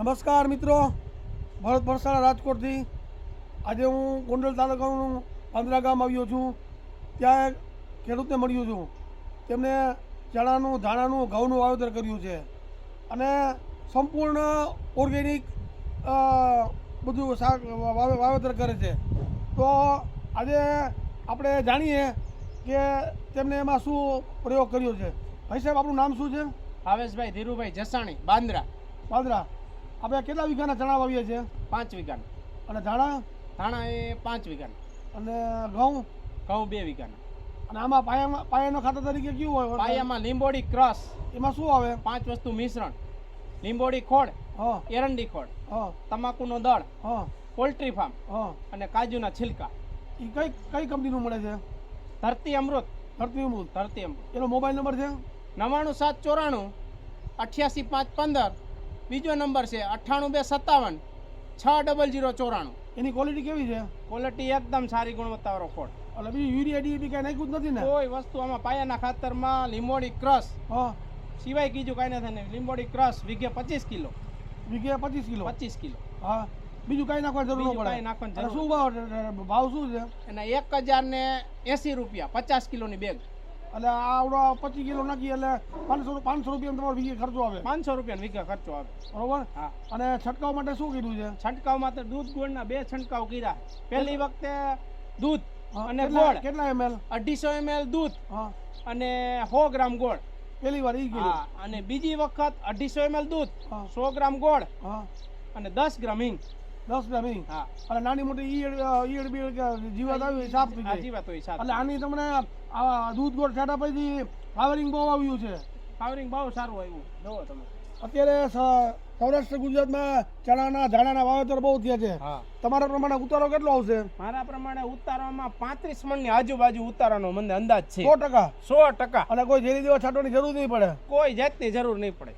નમસ્કાર મિત્રો. ભરત ભરસાણા રાજકોટથી. આજે હું ગોંડલ તાલુકાનું પાંદરા ગામ આવ્યો છું. ત્યાં ખેડૂતને મળ્યો છું. તેમણે ચણાનું ધાણાનું ઘઉંનું વાવેતર કર્યું છે. અને સંપૂર્ણ ઓર્ગેનિક બધું શાક વાવે- વાવેતર કરે છે. તો આજે આપણે જાણીએ કે તેમણે એમાં શું પ્રયોગ કર્યો છે. ભાઈ સાહેબ આપણું નામ શું છે? ભાવેશભાઈ ધીરુભાઈ જસાણી બાંદ્રા. પાદરા આપણે કેટલા વીઘાના ચણા વાવીએ છીએ? પાંચ વીઘાના. અને ધાણા? ધાણા એ પાંચ વીઘાના. અને ઘઉં? ઘઉં બે વીઘાના. અને આમાં પાયામાં પાયાનો ખાતર તરીકે કયું હોય? પાયામાં લીંબોડી ક્રસ. એમાં શું આવે? પાંચ વસ્તુ મિશ્રણ. લીંબોડી ખોળ હા. એરંડી ખોળ હા. તમાકુનો દળ હા. પોલ્ટ્રી ફાર્મ હા. અને કાજુના છિલકા. એ કઈ કઈ કંપનીનું મળે છે? ધરતી અમૃત. ધરતી અમૃત. ધરતી અમૃત. એનો મોબાઈલ નંબર છે? નવ્વાણું સાત ચોરાણું અઠ્યાસી પાંચ પંદર બીજો નંબર છે અઠ્ઠાણું બે સત્તાવન છ ડબલ જીરો ચોરાણું. એની ક્વોલિટી કેવી છે? ક્વોલિટી એકદમ સારી ગુણવત્તાવાળો ખોળ એટલે બીજું યુરિયા ડીએપી કાંઈ નાખ્યું જ નથી ને? કોઈ વસ્તુ આમાં પાયાના ખાતરમાં લીંબોડી ક્રસ હા. સિવાય કીધું કાંઈ નથી ને લીંબોડી ક્રસ વીઘે પચીસ કિલો. વીઘે પચીસ કિલો? પચીસ કિલો. હા. બીજું કાંઈ નાખવાની જરૂર પડે. કાંઈ નાખવાની શું ભાવ ભાવ શું છે? એના એક હજાર ને એસી રૂપિયા પચાસ કિલોની બેગ એટલે આવડો પચીસ કિલો નાખી એટલે પાંચસો પાંચસો રૂપિયા તમારો વીઘે ખર્ચો આવે. પાંચસો રૂપિયા વીઘે ખર્ચો આવે. બરોબર? હા. અને છંટકાવ માટે શું કીધું છે? છંટકાવ માટે દૂધ ગોળના બે છંટકાવ કર્યા. પહેલી વખતે દૂધ અને ગોળ. કેટલા એમએલ અઢીસો એમએલ દૂધ અને સો ગ્રામ ગોળ. પેલી વાર ઈ હા અને બીજી વખત અઢીસો એમએલ દૂધ સો ગ્રામ ગોળ હા. અને દસ ગ્રામ હિંગ. દસ રૂપિયા હિંગ હા. અને નાની મોટી ઈયળ ઈયળ બીયળ કે જીવાત આવી સાફ થઈ જાય. જીવાત હોય સાફ એટલે આની તમને આ દૂધ ગોળ છાંટા પછી પાવરિંગ બહુ આવ્યું છે. પાવરિંગ બહુ સારું આવ્યું. જોવો તમે. અત્યારે સૌરાષ્ટ્ર ગુજરાતમાં ચણાના ધાણાના વાવેતર બહુ થયા છે. તમારા પ્રમાણે ઉતારો કેટલો આવશે? મારા પ્રમાણે ઉતારવામાં પાંત્રીસ મણની આજુબાજુ ઉતારવાનો મને અંદાજ છે. સો ટકા. સો ટકા. અને કોઈ ઝેરી દેવા છાંટવાની જરૂર નહીં પડે. કોઈ જાતની જરૂર નહીં પડે.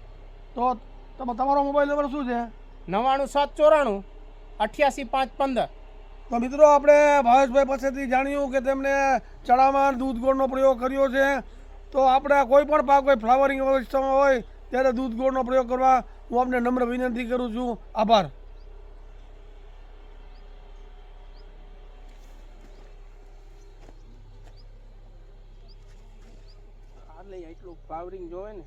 તો તમ- તમારો મોબાઈલ નંબર શું છે? નવાણું સાત ચોરાણું અઠ્યાસી પાંચ પંદર. તો મિત્રો આપણે ભાવેશભાઈ પાસેથી જાણ્યું કે તેમણે ચણામાં દૂધ ગોળનો પ્રયોગ કર્યો છે. તો આપણે કોઈ પણ પાક હોય ફ્લાવરિંગ અવસ્થામાં હોય ત્યારે દૂધ ગોળનો પ્રયોગ કરવા હું આપને નમ્ર વિનંતી કરું છું. આભાર. એટલું ફ્લાવરિંગ જોવે ને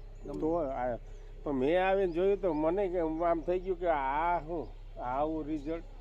તો મેં આવીને જોયું તો મને કે આમ થઈ ગયું કે આ શું આવું રિઝલ્ટ